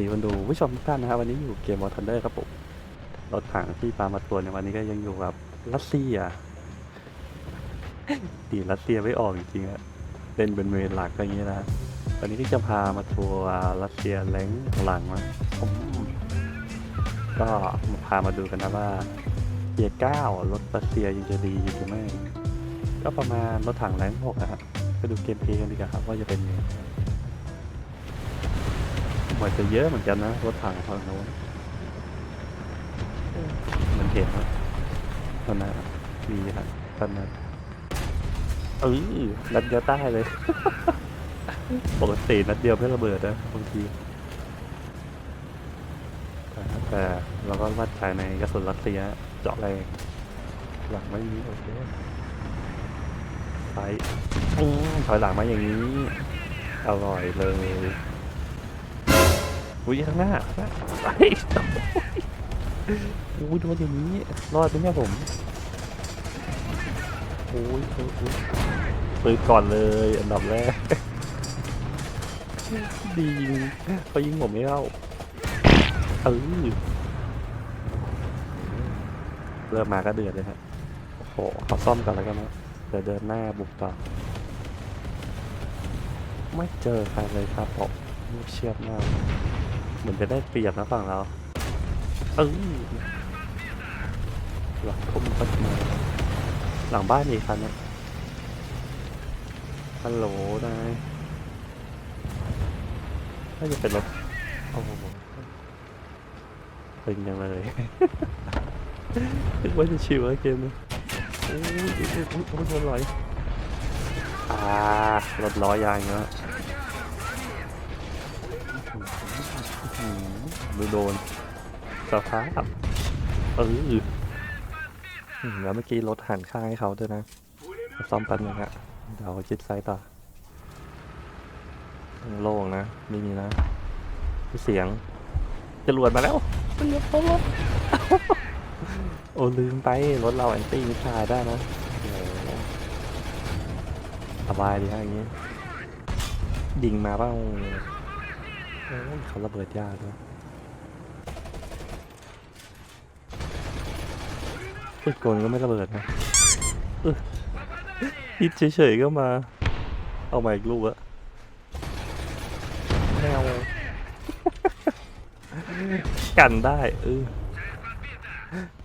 ดีวันดูผู้ชมทุกท่านนะครับวันนี้อยู่เกมวอร์ทันเดอร์ครับผมรถถังที่ปามาตัวในวันนี้ก็ยังอยู่กับรัสเซียดีรัสเซียไม่ออกจริงๆอะเล่นเป็นเมนหลักอย่างนี้นะวันนี้ก็จะพามาทัวร์รัสเซียแรงหลังมาผมก็มาพามาดูกันนะว่าเกียร์เก้ารถรัสเซียยังจะดีอยู่หรือไม่ก็ประมาณรถถังแรงหกนะครับไปดูเกมเพลย์กันดีกว่าครับว่าจะเป็นยังไง เหมือนจะเยอะเหมือนกันนะรถถังฝั่งโน้นมันเห็นว่าตอนนั้นมีครับตอนนั้นเออนัดเดียวใต้เลย ปกตินัดเดียวเพื่อระเบิดนะบางทีแต่แต่เราก็วัดใจในกระสุนรัสเซียเจาะแรงหลังไม่มีโอเคไปอื้อถอยหลังมาอย่างนี้ อร่อยเลย อุ้ยข้างหน้าข้างหน้าไปอุ้ยโดนอย่างนี้รอดไหมเนี่ยผมอุ้ยอุ้ยอุ้ยปืนก่อนเลยอันดับแรกดียิงเขายิงผมไม่เข้าเออเริ่มมาก็เดือดเลยฮะโอ้โหเขาซ่อมกันแล้วกันนะเดี๋ยวเดินหน้าบุกต่อไม่เจอใครเลยครับผมเงียบเชียบมาก เหมือนจะได้เปรียบนะฝั่งเรา เออหลังทุ่มก็มาหลังบ้านมีคันเนี่ยฮัลโหลนายน่าจะเป็นรถโอ้โหตึงยังเลยนึกว่าจะชิวอะเกมนี้โอ้ยโอ้ยโอ้ยโอ้ยโอ้ยรถลอยอ่ารถล้อยางเงี้ยอืม ดูโดนสภาพเอออืมแล้วเมื่อกี้รถหันข้างให้เขาด้วยนะซ่อมแปันนึงอะเดี๋ยวจิตไซต์ต่อโล่งนะไม่มีนะมีเสียงจรวดมาแล้วจรวดมาแล้วโอ้ลืมไปรถเราแอนตี้มิชายได้นะโอ้โหสบายดีฮะอย่างนี้ดิ่งมาเปล่าโอ้ยเขาระเบิดยากด้วยปืนกลก็ไม่ระเบิดนะเออฮิตเฉยๆก็มา เอามาอีกลูกอะแมวกันได้เออ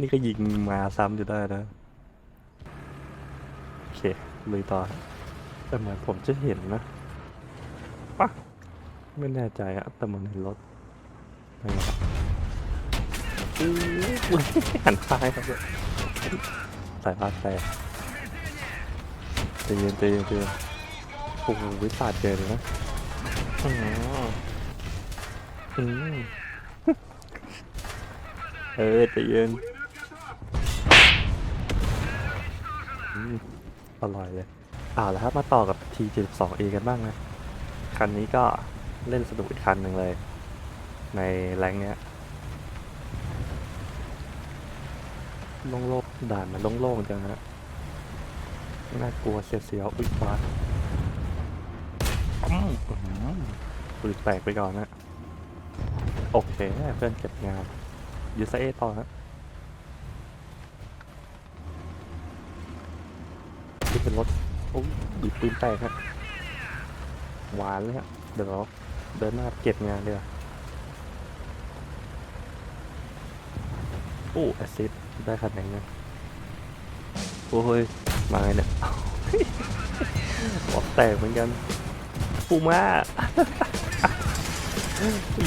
นี่ก็ยิงมาซ้ำอยู่ได้นะ โอเคลุยต่อแต่เหมือนผมจะเห็นนะปะ ไม่แน่ใจอะแต่มันเห็นรถไรครับอู้หูหันซ้ายครับเสายพานแตกใจเย็นใจเย็นใจเย็นโอ้โหวิสาดเจอเลยนะอ๋ออืมเออใจเย็นอร่อยเลยเอ่าแล้วครับมาต่อกับ T72A กันบ้างนะ คันนี้ก็ เล่นสนุกอีกคันหนึ่งเลย ในแรงเนี้ยโล่งๆด่านมันโล่งๆจังฮะน่ากลัวเสียวๆอุ้ยฟ้าอืมอื้อหือปืนแตกไปก่อนนะโอเคเพื่อนเก็บงานยูซเอต่อฮะที่เป็นรถโอ้ยปืนแตกฮะหวานเลยฮะเดี๋ยว เราเดินหน้าเก็บงานดีกว่าโอ้แอสซิดได้คันไหนเนี่ยโอ้ยมาไงเนี่ยหัวแตกเหมือนกันปูมา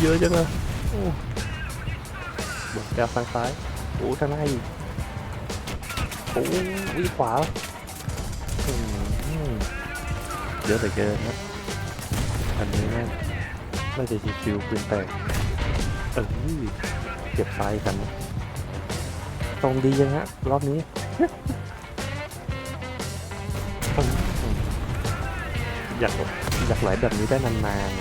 เยอะจังเลยโอ้บอกแกทางซ้ายโอ้ทางหน้าอีกโอ้ยขวาอืมเยอะเหลือเกินนะอันนี้แม่งไม่ใช่ชิวๆปืนแตกเออเก็บไฟกัน ตรงดียังฮะ รอบนี้อยากอยากไหลแบบนี้ได้นานๆ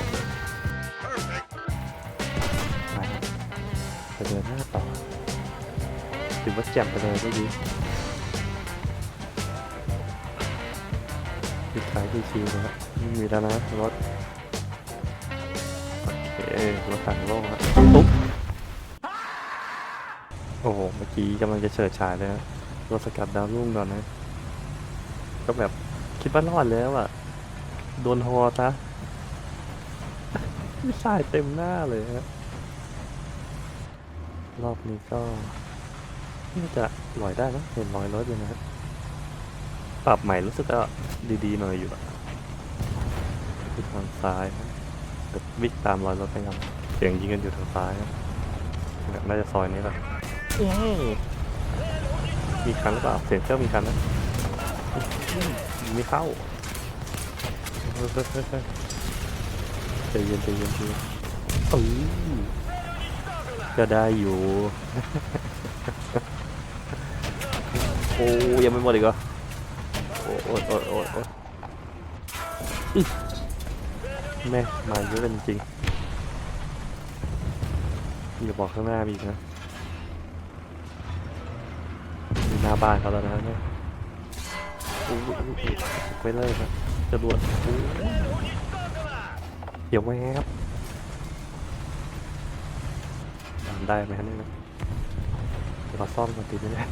ไปเดินหน้าต่อถือว่าแจ่มไปเลยเมื่อกี้ปิดท้ายชิวๆนะครับไม่มีแล้วนะรถ โอเครถถังโลกครับตุ๊บโอ้โห เมื่อกี้กำลังจะเฉิดฉายเลยนะรถสกัดดาวรุ่งก่อนนะ ก็แบบคิดว่ารอดแล้วอะโดนฮอซะไม่ใช่เต็มหน้าเลยฮะรอบนี้ก็น่าจะลอยได้นะเห็นลอยรถอยู่นะฮะปรับใหม่รู้สึกก็ดีๆหน่อยอยู่อะที่ทางซ้ายนะแต่ วิ่งตามรอยรถไปครับเสียงยิงกันอยู่ทางซ้ายนะเนี่ยน่าจะซอยนี้แหละอื้อมีคันหรือเปล่าเสียงเครื่องมีคันนะไม่เข้าเฮ้ยเฮ้ยเฮ้ยเฮ้ยใจเย็นใจเย็นใจเย็นเอ้ยก็ได้อยู่โอ้ยังไม่หมดอีกเหรอโอ้โอ้โอ้โอ้โอ้อึ๊ะ แม่มาเยอะกันจริงอย่าบอกข้างหน้ามีอีกนะมีหน้าบ้านเขาแล้วนะเนี่ยโอ้ยโอ้ยโอ้ยไปเลยครับจะรวดโอ้เดี๋ยวแวบทำได้ไหมฮะเนี่ยเดี๋ยวขอซ่อมก่อนติดไหมเนี่ย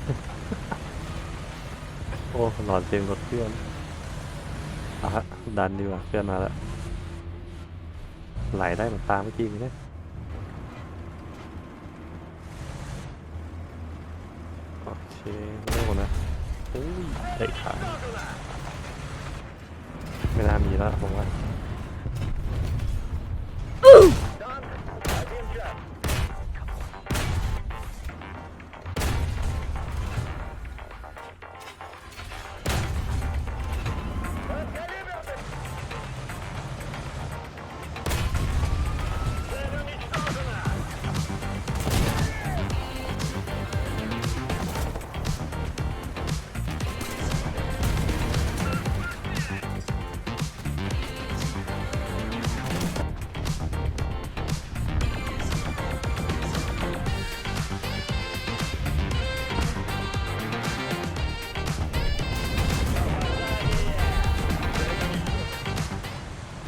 โอ้หลอนเสียงรถเพื่อนอะฮะดันดีกว่าเพื่อนมาแล้ว ไหลได้เหมือนตามเมื่อกี้นี่โอเคโล่นะอุ้ยเตะขาไม่น่ามีแล้วผมว่า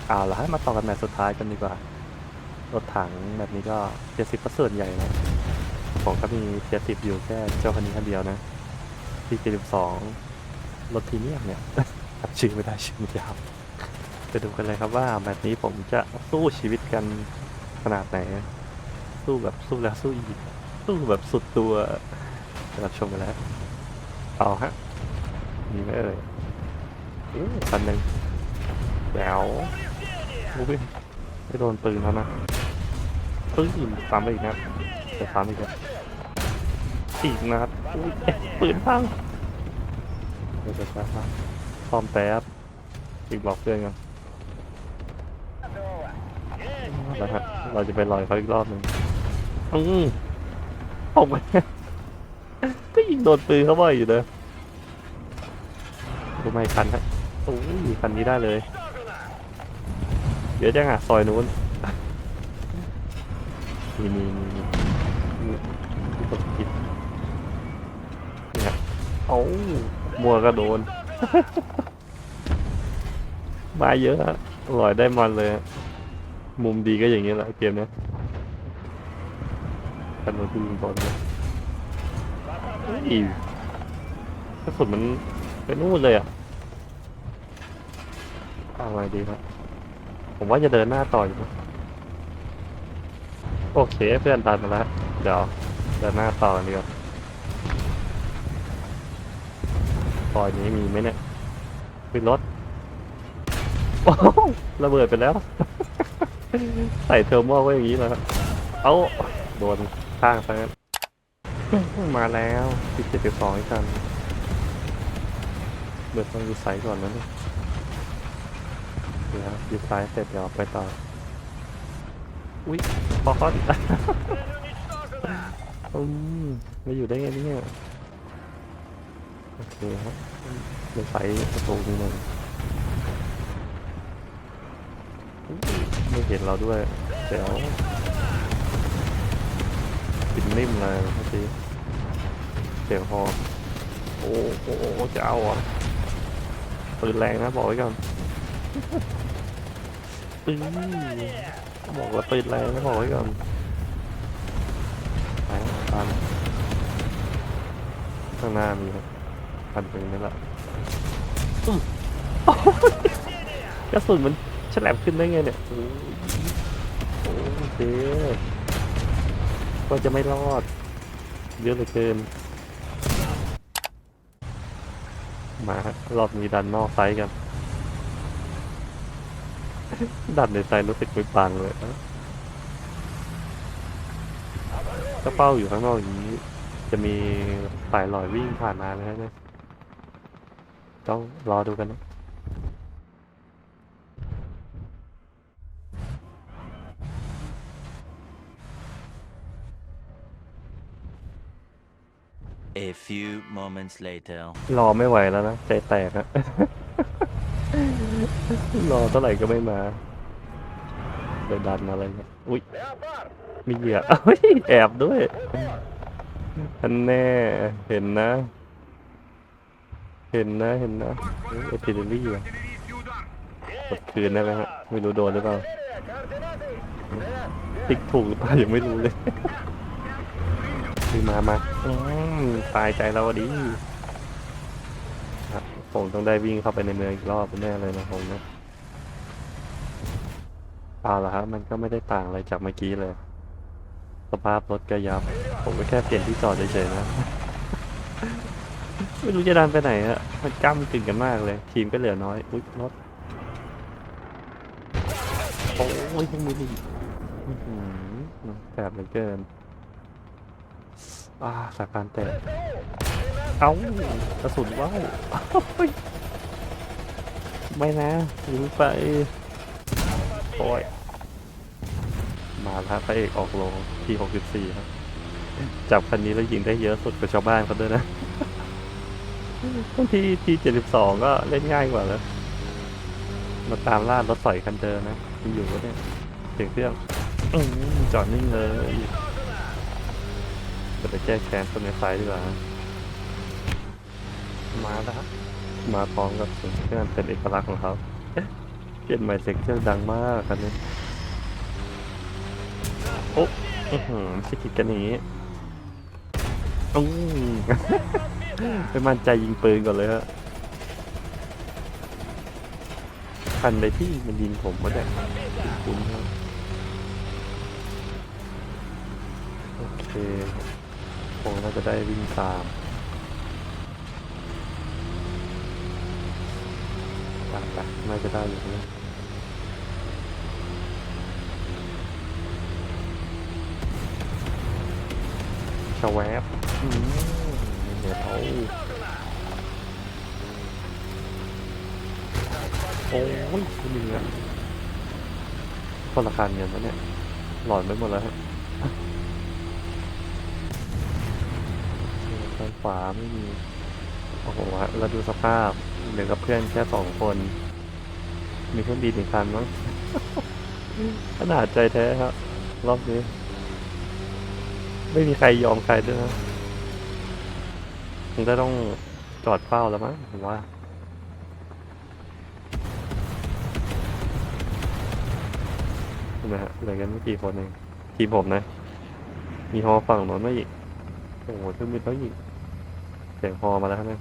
เอาละให้มาต่อกันแมตช์สุดท้ายกันดีกว่า รถถังแบบนี้ก็เจ็ดสิบก็ส่วนใหญ่นะผมก็มีเจ็ดสิบอยู่แค่เจ้าคันนี้คันเดียวนะที่เจ็ดสิบสองรถพรีเมียมเนี่ยตัดชื่อไม่ได้ชื่อมันยาวไปดูกันเลยครับว่าแมตช์นี้ผมจะสู้ชีวิตกันขนาดไหน สู้แบบสู้แล้วสู้อีก สู้แบบสุดตัวไปรับชมกันแล้ว เอาฮะ มีไหมเอ่ยอู้คันหนึ่งแจ๋ว อุ้ยไม่โดนปืนเขานะปืนซ้ำไปอีกนะจะซ้ำอีกแล้วอีกนัดอุ้ยเอ๊ะปืนพังเดี๋ยวจะช้าๆซ่อมแป๊บอีกบอกเพื่อนกันนะฮะเราจะไปลอยเขาอีกรอบหนึ่งอืมออกไปก็ยิงโดนปืนเขาบ่อยอยู่เลยดูไม่คันฮะโอ้ยคันนี้ได้เลย เดี๋ยวจังอะซอยนู้นมีมีมีมีมีมีคนกินเนี่ยเอ้ามัวก็โดน มาเยอะฮะอร่อยได้มันเลยฮะมุมดีก็อย่างนี้แหละเกมเนี้ยกันโดนที่ยิงบอลเนี่ยอีกระสุนมันไปนู่นเลยอะเอาไงดีครับ ผมว่าจะเดินหน้าต่ออยู่โอเคเพื่อนตันมาแล้วเดี๋ยวเดินหน้าต่อกันดีกว่าซอยนี้มีไหมเนี่ยขึ้นรถโอ้ระเบิดไปแล้ว ใส่เทอร์โมไว้อย่างนี้แล้วเอาโดนข้างซะงั้นมาแล้วสิบเจ็ดสิบสองอีกกันเบิดต้องดูไซส์ก่อนนะเนี่ย เดี๋ยวยึดซ้ายเสร็จเดี๋ยวไปต่อ อุ้ยพอคอนอืมมาอยู่ได้ไงเนี่ยโอเคครับเดี๋ยวไฟประตูนี้เลยอุ๊ยไม่เห็นเราด้วยเดี๋ยวปินนิ่มเลยเมื่อกี้เสียงพอโอ้โหจะเอาอะปืนแรงนะบอกไว้ก่อน อืมบอกว่าปืนแรงไม่บอกไว้ก่อนไปตามข้างหน้ามีพันปืนนี่แหละกระสุนมันฉลับขึ้นได้ไงเนี่ยโอ้ยโอเคก็จะไม่รอดเยอะเหลือเกิน มารอบนี้ดันนอกไซส์กัน ดันในไซส์รู้สึกไม่ปังเลยอะก็เป้าอยู่ข้างนอกอย่างนี้ จะมีสายลอยวิ่งผ่านมาไหมเนี่ยต้องรอดูกันนะ A few moments later. รอไม่ไหวแล้วนะ ใจแตกอะ รอเท่าไหร่ก็ไม่มาไปดันอะไรเงี้ยอุ้ยมีเหยื่อเอ้ยแอบด้วยอันแน่เห็นนะ เห็นนะเห็นนะเอพิเดลี่อะกดคืนได้ไหมฮะไม่รู้โดนหรือเปล่าติ๊กถูกหรือเปล่ายังไม่รู้เลย มามาอืมตายใจเราดิ ผมต้องได้วิ่งเข้าไปในเมืองอีกรอบแน่เลยนะผมนะเอาละครับมันก็ไม่ได้ต่างอะไรจากเมื่อกี้เลย สภาพรถก็ยับ ผมก็แค่เปลี่ยนที่จอดเฉยๆนะ ไม่รู้จะดันไปไหนฮะมันก้ามกึ่งกันมากเลย ทีมก็เหลือน้อยอุ๊ยรถโอ้ยยังมีดีอื้อหือแสบเหลือเกินอ่าสายพานแตก เอ้ากระสุนว่าวเฮ้ยไม่นะยิงไปโอ้ยมาแล้วพระเอกออกโรงที่64ครับจับคันนี้แล้วยิงได้เยอะสุดกว่าชาวบ้านเขาด้วยนะบางทีที72ก็เล่นง่ายกว่าแล้ว มาตามล่ารถสอยคันเดิมนะที่อยู่ก็เนี่ยเสียงเครื่องจอดนิ่งเลยจะไปแก้แค้นคนในไฟดีกว่า มาแล้วครับมาพร้อมกับเสียงเครื่องเป็นเอกลักษณ์ของเขาเปลี่ยนใหม่เสียงเครื่องดังมากคันนี้โอ้อื้อหือสกิดกันอย่างนี้อืมไม่มั่นใจยิงปืนก่อนเลยฮะคันเลยที่มันยิงผมก็ได้คุณครับโอเคคงน่าจะได้วิ่งตามตามไป น่าจะได้อยู่นะชาแวบอืมเดี๋ยวเขาโอ้ยคุณยิงอะคนละคันเงินปะเนี่ย หลอนไปหมดแล้วฮะทางขวาไม่มี โอ้โหฮะเราดูสภาพเหลือกับเพื่อนแค่สองคน มีเครื่องบินอีกคันมั้งขนาดใจแท้ครับ รอบนี้ ไม่มีใครยอมใครด้วยนะคงจะต้องจอดเฝ้าแล้วมั้งผมว่าใช่ไหมฮะเหลือกันไม่กี่คนเองทีมผมนะ มีฮอฝั่งโน้นมาอีกโอ้โหเครื่องบินแล้วอีกเสียงฮอมาแล้วนะ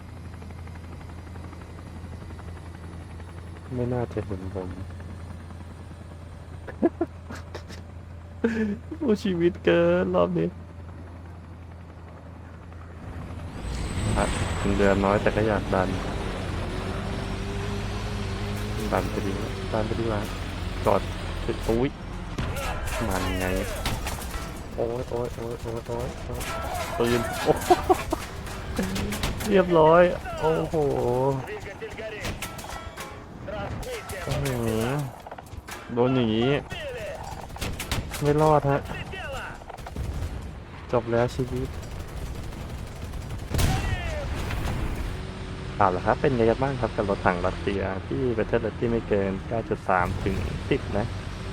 ไม่น่าจะเห็นผมโอ้ชีวิตเกินรอบนี้ครับเดือนน้อยแต่ก็อยากดัน ดันไปดีดันไปดีกว่าจอดอุ้ยมันไง โอ้ยโอ้ยโอ้ยโอ้ยโอ้ยโอ้ยปืนโอ้โหเรียบร้อย โอ้โห โอ้โหโดนอย่างนี้ ไม่รอดฮะ จบแล้วชีวิตเอาละครับเป็นไงกันบ้างครับกับรถถังรัสเซียที่ประเทศที่ไม่เกิน 9.3 ถึง 10 นะ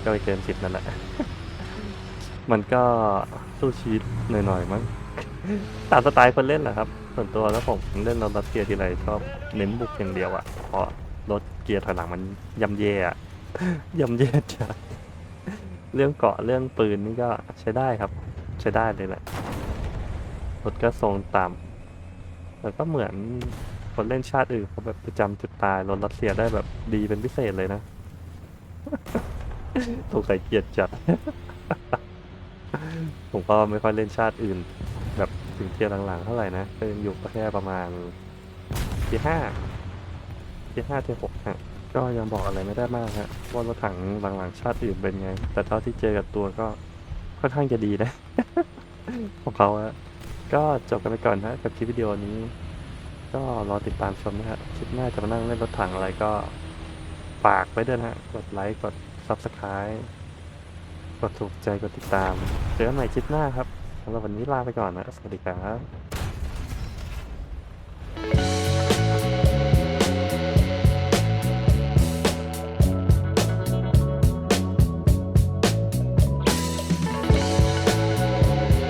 ก็ไม่เกิน 10 นั่นแหละ มันก็สู้ชีวิตหน่อยๆมั้งตามสไตล์คนเล่นแหละครับ ส่วนตัวแล้วผมเล่นรถรัสเซียทีไรชอบเน้นบุกอย่างเดียวอะเพราะ รถเกียร์ถอยหลังมันย่ำแย่อะย่ำแย่จัดเรื่องเกาะเรื่องปืนนี่ก็ใช้ได้ครับ ใช้ได้เลยแหละรถก็ทรงต่ำแต่ก็เหมือนคนเล่นชาติอื่นเขาแบบประจำจุดตายรถรัสเซียได้แบบดีเป็นพิเศษเลยนะถูกใส่เกียรติจัด ผมก็ไม่ค่อยเล่นชาติอื่น แบบถึงเทียร์หลังๆเท่าไหร่นะก็ยังอยู่ก็แค่ประมาณที่ห้า ที่ห้าทีหกฮะก็ยังบอกอะไรไม่ได้มากฮะว่ารถถังหลังๆชาติอื่นเป็นไง แต่เท่าที่เจอกับตัวก็ค่อนข้างจะดีนะ ของเขาอะก็จบกันไปก่อนนะกับคลิปวิดีโอนี้ ก็รอติดตามชมนะฮะคลิปหน้าจะมานั่งเล่นรถถังอะไรก็ฝากไว้ด้วยนะฮะกดไลค์กด Subscribe กดถูกใจกดติดตาม เจอกันใหม่คลิปหน้าครับสำหรับวันนี้ลาไปก่อนนะ สวัสดีครับ